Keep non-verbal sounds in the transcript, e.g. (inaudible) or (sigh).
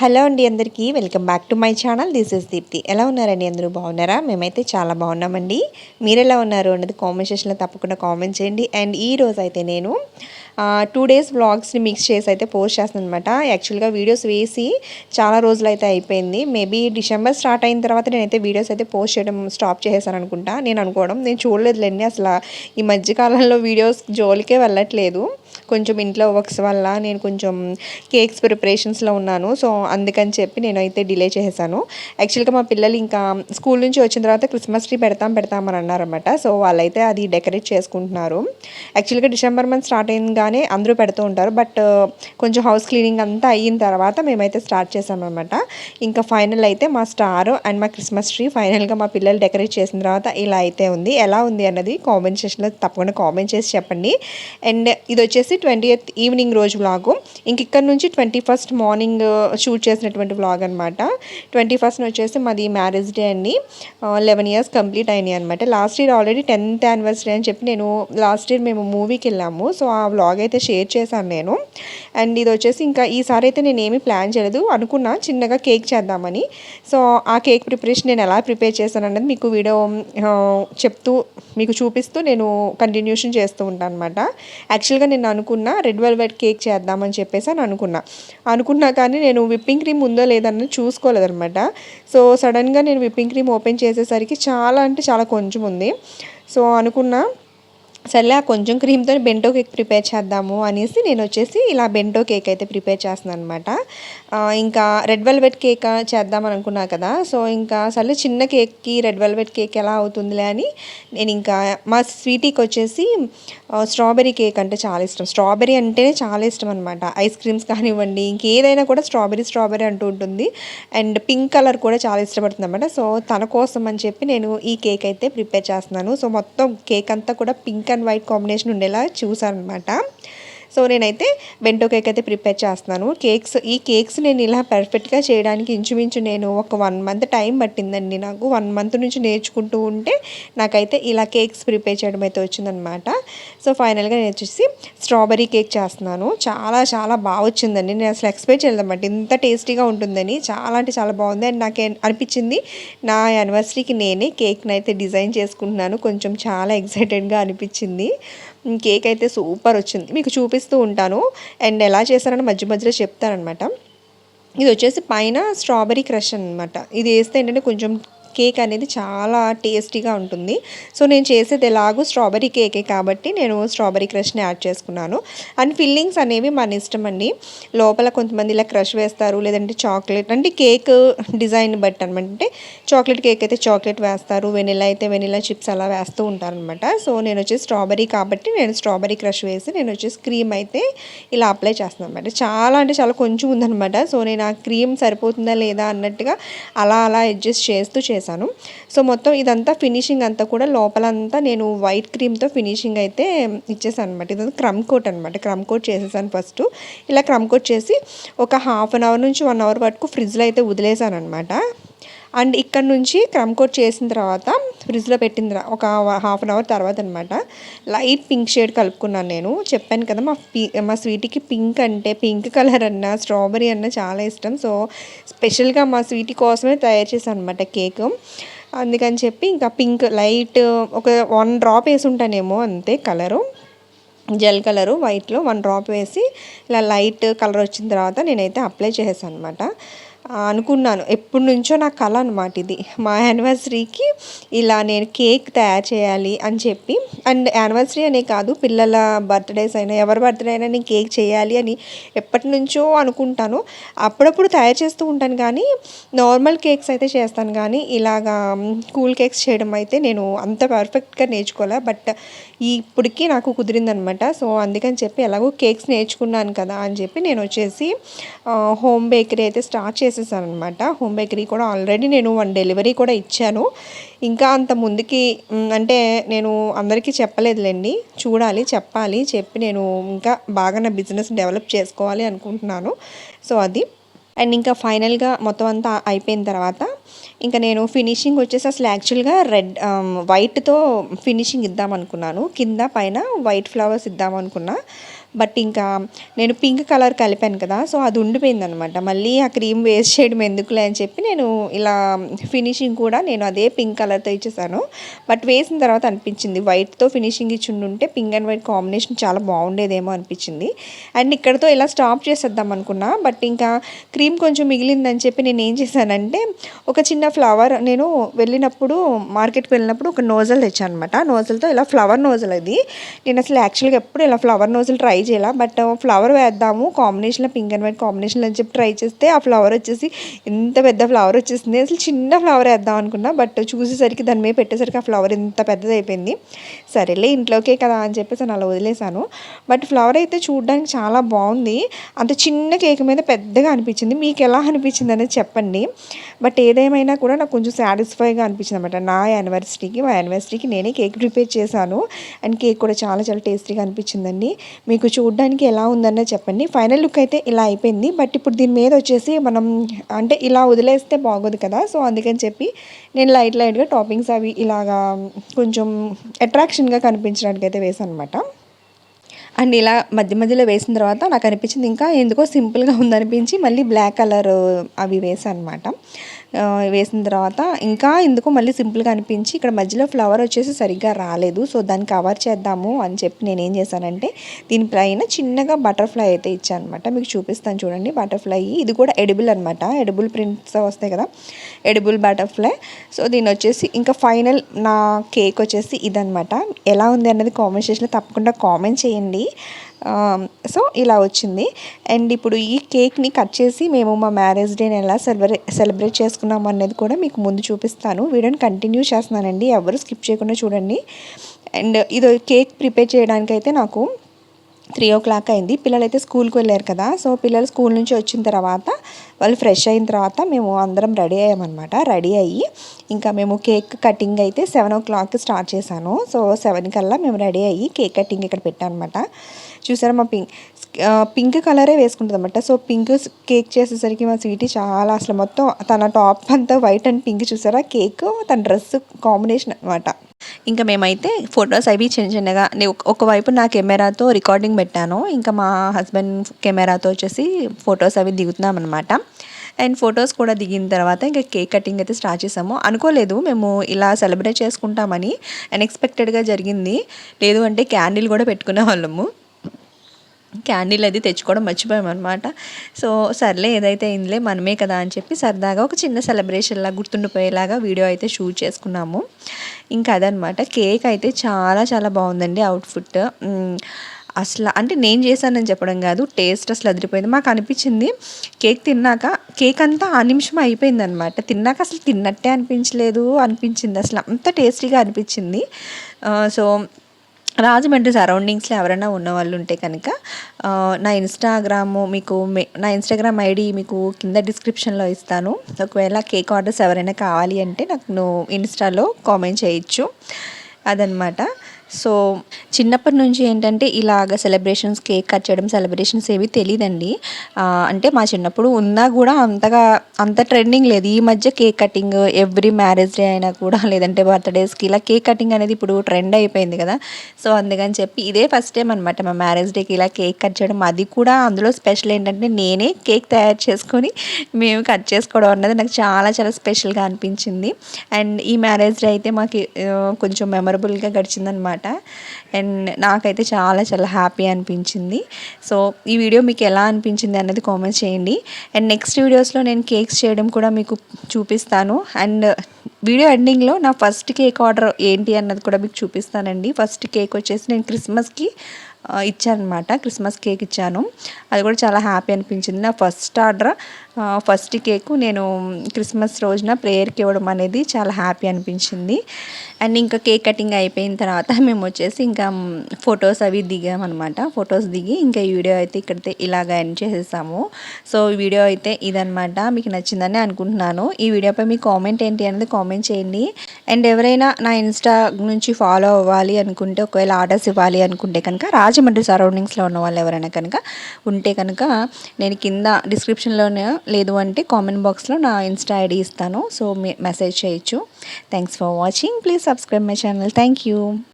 Hello అండి అందరికీ welcome back to my channel. This is Deepti. ఎలా ఉన్నారండి అందరూ? బాగున్నారా? మేమైతే చాలా బాగున్నామండి. మీరు ఎలా ఉన్నారు అన్నది కామెంట్ సెషన్లో తప్పకుండా కామెంట్ చేయండి. అండ్ ఈ రోజు అయితే నేను టూ డేస్ వ్లాగ్స్ని మిక్స్ చేసి అయితే పోస్ట్ చేస్తాను అనమాట యాక్చువల్గా వీడియోస్ వేసి చాలా రోజులు అయితే అయిపోయింది. మేబీ డిసెంబర్ స్టార్ట్ అయిన తర్వాత నేనైతే వీడియోస్ అయితే పోస్ట్ చేయడం స్టాప్ చేసేసాను అనుకుంటా. నేను అనుకోవడం నేను చూడలేదులేండి. అసలు ఈ మధ్యకాలంలో వీడియోస్ జోలికే వెళ్ళట్లేదు. కొంచెం ఇంట్లో వర్క్స్ వల్ల నేను కొంచెం కేక్స్ ప్రిపరేషన్స్లో ఉన్నాను. సో అందుకని చెప్పి నేనైతే డిలే చేసేసాను. యాక్చువల్గా మా పిల్లలు ఇంకా స్కూల్ నుంచి వచ్చిన తర్వాత క్రిస్మస్ ట్రీ పెడతాం పెడతామని అన్నారన్నమాట. సో వాళ్ళైతే అది డెకరేట్ చేసుకుంటున్నారు. యాక్చువల్గా డిసెంబర్ మంత్ స్టార్ట్ అయిందిగానే అందరూ పెడుతూ ఉంటారు. బట్ కొంచెం హౌస్ క్లీనింగ్ అంతా అయిన తర్వాత మేమైతే స్టార్ట్ చేసామన్నమాట. ఇంకా ఫైనల్ అయితే మా స్టార్ అండ్ మా క్రిస్మస్ ట్రీ ఫైనల్గా మా పిల్లలు డెకరేట్ చేసిన తర్వాత ఇలా అయితే ఉంది. ఎలా ఉంది అన్నది కామెంట్ సెషన్లో తప్పకుండా కామెంట్ చేసి చెప్పండి. అండ్ ఇది వచ్చేసి ట్వంటీ ఎయిత్ ఈవినింగ్ రోజు వ్లాగు ఇంక ఇక్కడ నుంచి ట్వంటీ ఫస్ట్ మార్నింగ్ షూట్ చేసినటువంటి వ్లాగ్ అనమాట ట్వంటీ ఫస్ట్ వచ్చేసి మాది మ్యారేజ్ డే అండి. లెవెన్ ఇయర్స్ కంప్లీట్ అయినాయి అనమాట last year already tenth anniversary అని చెప్పి నేను లాస్ట్ ఇయర్ మేము మూవీకి వెళ్ళాము. సో ఆ వ్లాగ్ అయితే షేర్ చేశాను నేను. అండ్ ఇది వచ్చేసి ఇంకా ఈసారి అయితే నేను ఏమీ ప్లాన్ చేయలేదు. అనుకున్నా చిన్నగా కేక్ చేద్దామని. సో ఆ కేక్ ప్రిపరేషన్ నేను ఎలా ప్రిపేర్ చేశాను అనేది మీకు వీడియో చెప్తూ మీకు చూపిస్తూ నేను కంటిన్యూషన్ చేస్తూ ఉంటాను అనమాట యాక్చువల్గా నేను అనుకున్నా రెడ్ వెల్వెట్ కేక్ చేద్దామని చెప్పేసి అని అనుకున్నా. అనుకున్నా కానీ నేను విప్పింగ్ క్రీమ్ ఉందో లేదన్నది చూసుకోలేదనమాట సో సడన్గా నేను విప్పింగ్ క్రీమ్ ఓపెన్ చేసేసరికి చాలా అంటే చాలా కొంచెం ఉంది. సో అనుకున్నా సర్లే ఆ కొంచెం క్రీమ్తో బెంటో కేక్ ప్రిపేర్ చేద్దాము అనేసి నేను వచ్చేసి ఇలా బెంటో కేక్ అయితే ప్రిపేర్ చేస్తున్నాను అనమాట ఇంకా రెడ్ వెల్వెట్ కేక్ చేద్దాం అనుకున్నా కదా. సో ఇంకా సర్లే చిన్న కేక్కి రెడ్ వెల్వెట్ కేక్ ఎలా అవుతుందిలే అని నేను ఇంకా మా స్వీటీకి వచ్చేసి స్ట్రాబెరీ కేక్ అంటే చాలా ఇష్టం. స్ట్రాబెరీ అంటేనే చాలా ఇష్టం అనమాట ఐస్ క్రీమ్స్ కానివ్వండి ఇంకేదైనా కూడా స్ట్రాబెరీ స్ట్రాబెరీ అంటూ ఉంటుంది. అండ్ పింక్ కలర్ కూడా చాలా ఇష్టపడుతుంది అనమాట సో తన కోసం అని చెప్పి నేను ఈ కేక్ అయితే ప్రిపేర్ చేస్తున్నాను. సో మొత్తం కేక్ అంతా కూడా పింక్ అండ్ వైట్ కాంబినేషన్ ఉండేలా చూసాను అనమాట సో నేనైతే బెంటో కేక్ అయితే ప్రిపేర్ చేస్తున్నాను. కేక్స్ ఈ కేక్స్ నేను ఇలా పర్ఫెక్ట్గా చేయడానికి ఇంచుమించు నేను ఒక వన్ మంత్ టైం పట్టిందండి నాకు. వన్ మంత్ నుంచి నేర్చుకుంటూ ఉంటే నాకైతే ఇలా కేక్స్ ప్రిపేర్ చేయడం అయితే వచ్చిందనమాట సో ఫైనల్గా నేను వచ్చేసి స్ట్రాబెరీ కేక్ చేస్తున్నాను. చాలా చాలా బాగా వచ్చిందండి. నేను అసలు ఎక్స్పెక్ట్ చేయలేదన్నమాట. ఇంత టేస్టీగా ఉంటుందని. చాలా అంటే చాలా బాగుంది. అండ్ నాకు అనిపించింది నా యానివర్సరీకి నేనే కేక్ని అయితే డిజైన్ చేసుకుంటున్నాను. కొంచెం చాలా ఎక్సైటెడ్గా అనిపించింది. కేక్ అయితే సూపర్ వచ్చింది. మీకు చూపిస్తూ ఉంటాను. అండ్ ఎలా చేశారని మధ్య మధ్యలో చెప్తానమాట ఇది వచ్చేసి పైన స్ట్రాబెరీ క్రష్ అనమాట ఇది వేస్తే ఏంటంటే కొంచెం కేక్ అనేది చాలా టేస్టీగా ఉంటుంది. సో నేను చేసేది ఎలాగో స్ట్రాబెరీ కేకే కాబట్టి నేను స్ట్రాబెరీ క్రష్ని యాడ్ చేసుకున్నాను. అండ్ ఫిల్లింగ్స్ అనేవి మన ఇష్టం అండి. లోపల కొంతమంది ఇలా క్రష్ వేస్తారు లేదంటే చాక్లెట్ అంటే కేక్ డిజైన్ బట్టి అనమాట అంటే చాక్లెట్ కేక్ అయితే చాక్లెట్ వేస్తారు వెనిలా అయితే వెనిలా చిప్స్ అలా వేస్తూ ఉంటారనమాట సో నేను వచ్చేసి స్ట్రాబెరీ కాబట్టి నేను స్ట్రాబెరీ క్రష్ వేసి నేను వచ్చేసి క్రీమ్ అయితే ఇలా అప్లై చేస్తున్నాను అనమాట చాలా అంటే చాలా కొంచెం ఉందనమాట సో నేను ఆ క్రీమ్ సరిపోతుందా లేదా అన్నట్టుగా అలా అలా అడ్జస్ట్ చేస్తూ చేస్తాను చేశాను. సో మొత్తం ఇదంతా ఫినిషింగ్ అంతా కూడా లోపలంతా నేను వైట్ క్రీమ్తో ఫినిషింగ్ అయితే ఇచ్చేసాను అనమాట ఇదంతా క్రమ్ కోట్ అనమాట క్రమ్ కోట్ చేసేసాను ఫస్ట్. ఇలా క్రమ్ కోట్ చేసి ఒక హాఫ్ అన్ అవర్ నుంచి వన్ అవర్ వరకు ఫ్రిడ్జ్లో అయితే వదిలేసాను అనమాట అండ్ ఇక్కడ నుంచి క్రమ్ కోట్ చేసిన తర్వాత ఫ్రిడ్జ్లో పెట్టిన ఒక హాఫ్ అన్ అవర్ తర్వాత అనమాట లైట్ పింక్ షేడ్ కలుపుకున్నాను నేను. చెప్పాను కదా మా పీ మా స్వీటీకి పింక్ అంటే పింక్ కలర్ అన్న స్ట్రాబెరీ అన్న చాలా ఇష్టం. సో స్పెషల్గా మా స్వీటీ కోసమే తయారు చేశాను అనమాట కేక్. అందుకని చెప్పి ఇంకా పింక్ లైట్ ఒక వన్ డ్రాప్ వేసి ఉంటానేమో అంతే కలరు. జెల్ కలరు వైట్లో వన్ డ్రాప్ వేసి ఇలా లైట్ కలర్ వచ్చిన తర్వాత నేనైతే అప్లై చేసేసాను అనమాట అనుకున్నాను. ఎప్పటి నుంచో నా కళ అనమాట ఇది. మా యానివర్సరీకి ఇలా నేను కేక్ తయారు చేయాలి అని చెప్పి అండ్ యానివర్సరీ అనే కాదు పిల్లల బర్త్డేస్ అయినా ఎవరి బర్త్డే అయినా నేను కేక్ చేయాలి అని ఎప్పటి నుంచో అనుకుంటాను. అప్పుడప్పుడు తయారు చేస్తూ ఉంటాను కానీ నార్మల్ కేక్స్ అయితే చేస్తాను కానీ ఇలాగా కూల్ కేక్స్ చేయడం అయితే నేను అంత పర్ఫెక్ట్గా నేర్చుకోలే. బట్ ఇప్పటికీ నాకు కుదిరిందనమాట సో అందుకని చెప్పి ఎలాగో కేక్స్ నేర్చుకున్నాను కదా అని చెప్పి నేను వచ్చేసి హోమ్ బేకరీ అయితే స్టార్ట్ చేసేసాను అనమాట హోమ్ బేకరీ కూడా ఆల్రెడీ నేను వన్ డెలివరీ కూడా ఇచ్చాను. ఇంకా అంత ముందుకి అంటే నేను అందరికీ చెప్పలేదులేండి. చూడాలి చెప్పాలి చెప్పి నేను ఇంకా బాగా నా బిజినెస్ డెవలప్ చేసుకోవాలి అనుకుంటున్నాను. సో అది. అండ్ ఇంకా ఫైనల్గా మొత్తం అంతా అయిపోయిన తర్వాత ఇంకా నేను ఫినిషింగ్ వచ్చేసి అసలు యాక్చువల్గా రెడ్ వైట్తో ఫినిషింగ్ ఇద్దాం అనుకున్నాను కింద పైన వైట్ ఫ్లవర్స్ ఇద్దాం అనుకున్నా బట్ ఇంకా నేను పింక్ కలర్ కలిపాను కదా సో అది ఉండిపోయింది అనమాట మళ్ళీ ఆ క్రీమ్ వేస్ట్ చేయడం ఎందుకులే అని చెప్పి నేను ఇలా ఫినిషింగ్ కూడా నేను అదే పింక్ కలర్తో ఇచ్చేసాను. బట్ వేసిన తర్వాత అనిపించింది వైట్తో ఫినిషింగ్ ఇచ్చి ఉంటే పింక్ అండ్ వైట్ కాంబినేషన్ చాలా బాగుండేదేమో అనిపించింది. అండ్ ఇక్కడతో ఇలా స్టాప్ చేసేద్దాం అనుకున్నా బట్ ఇంకా క్రీమ్ కొంచెం మిగిలిందని చెప్పి నేను ఏం చేశానంటే ఒక చిన్న ఫ్లవర్ నేను వెళ్ళినప్పుడు మార్కెట్కి వెళ్ళినప్పుడు ఒక నోజల్ తెచ్చాను అనమాట నోజల్తో ఇలా ఫ్లవర్ నోజల్ అది. నేను అసలు యాక్చువల్గా ఎప్పుడు ఇలా ఫ్లవర్ నోజల్ ట్రై చేయాల? బట్ ఫ్లవర్ వేద్దాము కాంబినేషన్లో పింక్ అండ్ వైట్ కాంబినేషన్లో అని చెప్పి ట్రై చేస్తే ఆ ఫ్లవర్ వచ్చేసి ఎంత పెద్ద ఫ్లవర్ వచ్చేసింది. అసలు చిన్న ఫ్లవర్ వేద్దాం అనుకున్నా బట్ చూసేసరికి దాని మీద పెట్టేసరికి ఆ ఫ్లవర్ ఎంత పెద్దది అయిపోయింది సరేలే ఇంట్లోకే కదా అని చెప్పేసి నేను అలా వదిలేశాను. బట్ ఫ్లవర్ అయితే చూడడానికి చాలా బాగుంది. అంత చిన్న కేక్ మీద పెద్దగా అనిపించింది. మీకు ఎలా అనిపించింది అనేది చెప్పండి. బట్ ఏదేమైనా కూడా నాకు కొంచెం సాటిస్ఫైగా అనిపించింది అనమాట నా యానివర్సరీకి మా యానివర్సరీకి నేనే కేక్ ప్రిపేర్ చేశాను. అండ్ కేక్ కూడా చాలా చాలా టేస్టీగా అనిపించిందండి. మీకు చూడడానికి ఎలా ఉందన్న చెప్పండి. ఫైనల్ లుక్ అయితే ఇలా అయిపోయింది. బట్ ఇప్పుడు దీని మీద వచ్చేసి మనం అంటే ఇలా వదిలేస్తే బాగోదు కదా. సో అందుకని చెప్పి నేను లైట్ లైట్గా టాపింగ్స్ అవి ఇలాగా కొంచెం అట్రాక్షన్గా కనిపించడానికి అయితే వేసాను అనమాట అండ్ ఇలా మధ్య మధ్యలో వేసిన తర్వాత నాకు అనిపించింది ఇంకా ఎందుకో సింపుల్గా ఉందనిపించి మళ్ళీ బ్లాక్ కలర్ అవి వేసాను అనమాట వేసిన తర్వాత ఇంకా ఎందుకో మళ్ళీ సింపుల్గా అనిపించి ఇక్కడ మధ్యలో ఫ్లవర్ వచ్చేసి సరిగ్గా రాలేదు. సో దాన్ని కవర్ చేద్దాము అని చెప్పి నేను ఏం చేశానంటే దీనిపైన చిన్నగా బటర్ఫ్లై అయితే ఇచ్చాను అనమాట మీకు చూపిస్తాను చూడండి. బటర్ఫ్లై ఇది కూడా ఎడిబుల్ అనమాట ఎడిబుల్ ప్రింట్స్ వస్తాయి కదా ఎడిబుల్ బటర్ఫ్లై. సో దీని వచ్చేసి ఇంకా ఫైనల్ నా కేక్ వచ్చేసి ఇదనమాట ఎలా ఉంది అనేది కామెంట్ చేసిన తప్పకుండా కామెంట్ చేయండి. Um, సో ఇలా వచ్చింది. అండ్ ఇప్పుడు ఈ కేక్ని కట్ చేసి మేము మా మ్యారేజ్ డేని ఎలా సెలబ్రే సెలబ్రేట్ చేసుకున్నాము అనేది కూడా మీకు ముందు చూపిస్తాను. వీడియోని కంటిన్యూ చేస్తున్నానండి. ఎవరు స్కిప్ చేయకుండా చూడండి. అండ్ ఇది కేక్ ప్రిపేర్ చేయడానికైతే నాకు త్రీ ఓ క్లాక్ అయింది. పిల్లలు అయితే స్కూల్కి వెళ్ళారు కదా. సో పిల్లలు స్కూల్ నుంచి వచ్చిన తర్వాత వాళ్ళు ఫ్రెష్ అయిన తర్వాత మేము అందరం రెడీ అయ్యామన్నమాట. రెడీ అయ్యి ఇంకా మేము కేక్ కటింగ్ అయితే సెవెన్ ఓ క్లాక్ స్టార్ట్ చేశాను. సో సెవెన్ కల్లా మేము రెడీ అయ్యి కేక్ కటింగ్ ఇక్కడ పెట్టాను అనమాట చూసారా మా పింక్ పింక్ కలరే వేసుకుంటుంది అనమాట సో పింక్ కేక్ చేసేసరికి మా స్వీటీ చాలా అసలు మొత్తం తన టాప్ అంతా వైట్ అండ్ పింక్ చూసారా? కేక్ తన డ్రెస్ కాంబినేషన్ అనమాట ఇంకా మేమైతే ఫొటోస్ అవి చిన్న చిన్నగా నేను ఒకవైపు నా కెమెరాతో రికార్డింగ్ పెట్టాను. ఇంకా మా హస్బెండ్ కెమెరాతో వచ్చేసి ఫొటోస్ అవి దిగుతున్నాం అనమాట అండ్ ఫొటోస్ కూడా దిగిన తర్వాత ఇంకా కేక్ కటింగ్ అయితే స్టార్ట్ చేసాము. అనుకోలేదు మేము ఇలా సెలబ్రేట్ చేసుకుంటామని అన్ఎక్స్పెక్టెడ్గా జరిగింది. లేదు అంటే క్యాండిల్ కూడా పెట్టుకునే వాళ్ళము. క్యాండిల్ అది తెచ్చుకోవడం మర్చిపోయాం అనమాట సో సర్లే ఏదైతే అయిందిలే మనమే కదా అని చెప్పి సరదాగా ఒక చిన్న సెలబ్రేషన్లా గుర్తుండిపోయేలాగా వీడియో అయితే షూట్ చేసుకున్నాము. ఇంకా అదనమాట కేక్ అయితే చాలా చాలా బాగుందండి అవుట్ఫుట్ అసలు అంటే నేను చేశానని చెప్పడం కాదు టేస్ట్ అసలు అదిరిపోయింది. మాకు అనిపించింది కేక్ తిన్నాక కేక్ అంతా ఆ నిమిషం అయిపోయింది అనమాట తిన్నాక అసలు తిన్నట్టే అనిపించలేదు అనిపించింది అసలు అంత టేస్టీగా అనిపించింది. సో రాజమండ్రి సరౌండింగ్స్లో ఎవరైనా ఉన్న వాళ్ళు ఉంటే కనుక నా ఇన్స్టాగ్రాము మీకు నా ఇన్స్టాగ్రామ్ ఐడి మీకు కింద డిస్క్రిప్షన్లో ఇస్తాను. ఒకవేళ కేక్ ఆర్డర్స్ ఎవరైనా కావాలి అంటే నాకు ఇన్స్టాలో కామెంట్ చేయొచ్చు. అదనమాట. సో చిన్నప్పటి నుంచి ఏంటంటే ఇలాగ సెలబ్రేషన్స్ కేక్ కట్ చేయడం సెలబ్రేషన్స్ ఏవి తెలియదండి అంటే మా చిన్నప్పుడు ఉన్నా కూడా అంతగా అంత ట్రెండింగ్ లేదు. ఈ మధ్య cake cutting every marriage day అయినా కూడా లేదంటే బర్త్డేస్కి ఇలా కేక్ కటింగ్ అనేది ఇప్పుడు ట్రెండ్ అయిపోయింది కదా. సో అందుకని చెప్పి ఇదే ఫస్ట్ టైం అనమాట మా మ్యారేజ్ డేకి ఇలా కేక్ కట్ చేయడం. అది కూడా అందులో స్పెషల్ ఏంటంటే నేనే కేక్ తయారు చేసుకొని మేము కట్ చేసుకోవడం అన్నది నాకు చాలా చాలా స్పెషల్గా అనిపించింది. అండ్ ఈ మ్యారేజ్ డే అయితే మాకు కొంచెం మెమరబుల్గా గడిచిందనమాట అనమాట అండ్ నాకైతే చాలా చాలా హ్యాపీ అనిపించింది. సో ఈ వీడియో మీకు ఎలా అనిపించింది అన్నది కామెంట్ చేయండి. అండ్ నెక్స్ట్ వీడియోస్లో నేను కేక్స్ చేయడం కూడా మీకు చూపిస్తాను. అండ్ వీడియో ఎండింగ్లో నా ఫస్ట్ కేక్ ఆర్డర్ ఏంటి అన్నది కూడా మీకు చూపిస్తానండి. ఫస్ట్ కేక్ వచ్చేసి నేను క్రిస్మస్కి ఇచ్చానమాట క్రిస్మస్ కేక్ ఇచ్చాను. అది కూడా చాలా హ్యాపీ అనిపించింది. నా ఫస్ట్ ఆర్డర్ ఫస్ట్ కేక్ నేను క్రిస్మస్ రోజున ప్రేయర్కి ఇవ్వడం అనేది చాలా హ్యాపీ అనిపించింది. అండ్ ఇంకా కేక్ కటింగ్ అయిపోయిన తర్వాత (laughs) మేము వచ్చేసి ఇంకా ఫొటోస్ అవి దిగామన్నమాట ఫొటోస్ దిగి ఇంకా ఈ వీడియో అయితే ఇక్కడైతే ఇలాగ ఎండ్ చేసేసాము. సో ఈ వీడియో అయితే ఇదనమాట. మీకు నచ్చిందని అనుకుంటున్నాను. ఈ వీడియోపై మీ కామెంట్ ఏంటి అనేది కామెంట్ చేయండి. అండ్ ఎవరైనా నా ఇన్స్టా నుంచి ఫాలో అవ్వాలి అనుకుంటే ఒకవేళ ఆర్డర్స్ ఇవ్వాలి అనుకుంటే కనుక రాజమండ్రి సరౌండింగ్స్లో ఉన్న వాళ్ళు ఎవరైనా కనుక ఉంటే కనుక నేను కింద డిస్క్రిప్షన్లోనే లేదు అంటే కామెంట్ బాక్స్లో నా ఇన్స్టా ఐడి ఇస్తాను. సో మెసేజ్ చేయొచ్చు. Thanks for watching. Please subscribe my channel. Thank you.